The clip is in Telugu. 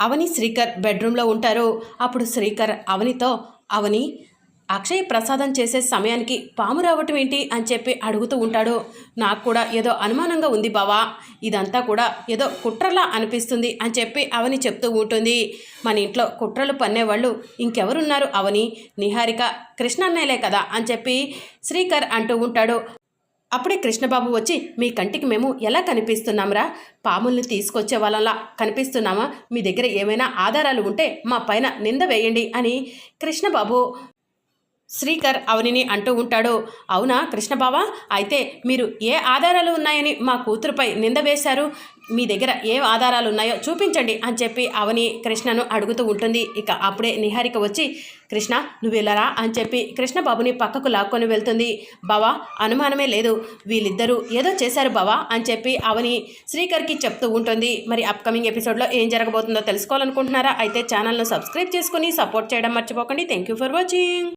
అవని శ్రీకర్ బెడ్రూమ్లో ఉంటారు. అప్పుడు శ్రీకర్ అవనితో అవని అక్షయ్ ప్రసాదం చేసే సమయానికి పాము రావటం ఏంటి? అని చెప్పి అడుగుతూ ఉంటాడు. నాకు కూడా ఏదో అనుమానంగా ఉంది బావా. ఇదంతా కూడా ఏదో కుట్రలా అనిపిస్తుంది అని చెప్పి అవని చెప్తూ ఉంటుంది. మన ఇంట్లో కుట్రలు పన్నేవాళ్ళు ఇంకెవరున్నారు అవని? నిహారిక కృష్ణన్నయ్యలే కదా? అని చెప్పి శ్రీకర్ అంటూ ఉంటాడు. అప్పుడే కృష్ణబాబు వచ్చి మీ కంటికి మేము ఎలా కనిపిస్తున్నాంరా? పాముల్ని తీసుకొచ్చే వాళ్ళలా కనిపిస్తున్నామా? మీ దగ్గర ఏమైనా ఆధారాలు ఉంటే మా పైన నింద వేయండి అని కృష్ణబాబు శ్రీకర్ అవనిని అంటూ ఉంటాడు. అవునా కృష్ణబాబా అయితే మీరు ఏ ఆధారాలు ఉన్నాయని మా కూతురుపై నింద వేశారు? మీ దగ్గర ఏ ఆధారాలు ఉన్నాయో చూపించండి అని చెప్పి అవని కృష్ణను అడుగుతూ ఉంటుంది. ఇక అప్పుడే నిహారిక వచ్చి కృష్ణ నువ్వు వెళ్ళరా అని చెప్పి కృష్ణబాబుని పక్కకు లాక్కొని వెళ్తుంది. బావా అనుమానమే లేదు. వీళ్ళిద్దరూ ఏదో చేశారు బావా అని చెప్పి అవని శ్రీకర్కి చెప్తూ ఉంటుంది. మరి అప్కమింగ్ ఎపిసోడ్లో ఏం జరగబోతుందో తెలుసుకోవాలనుకుంటున్నారా? అయితే ఛానల్ను సబ్స్క్రైబ్ చేసుకుని సపోర్ట్ చేయడం మర్చిపోకండి. Thank you for watching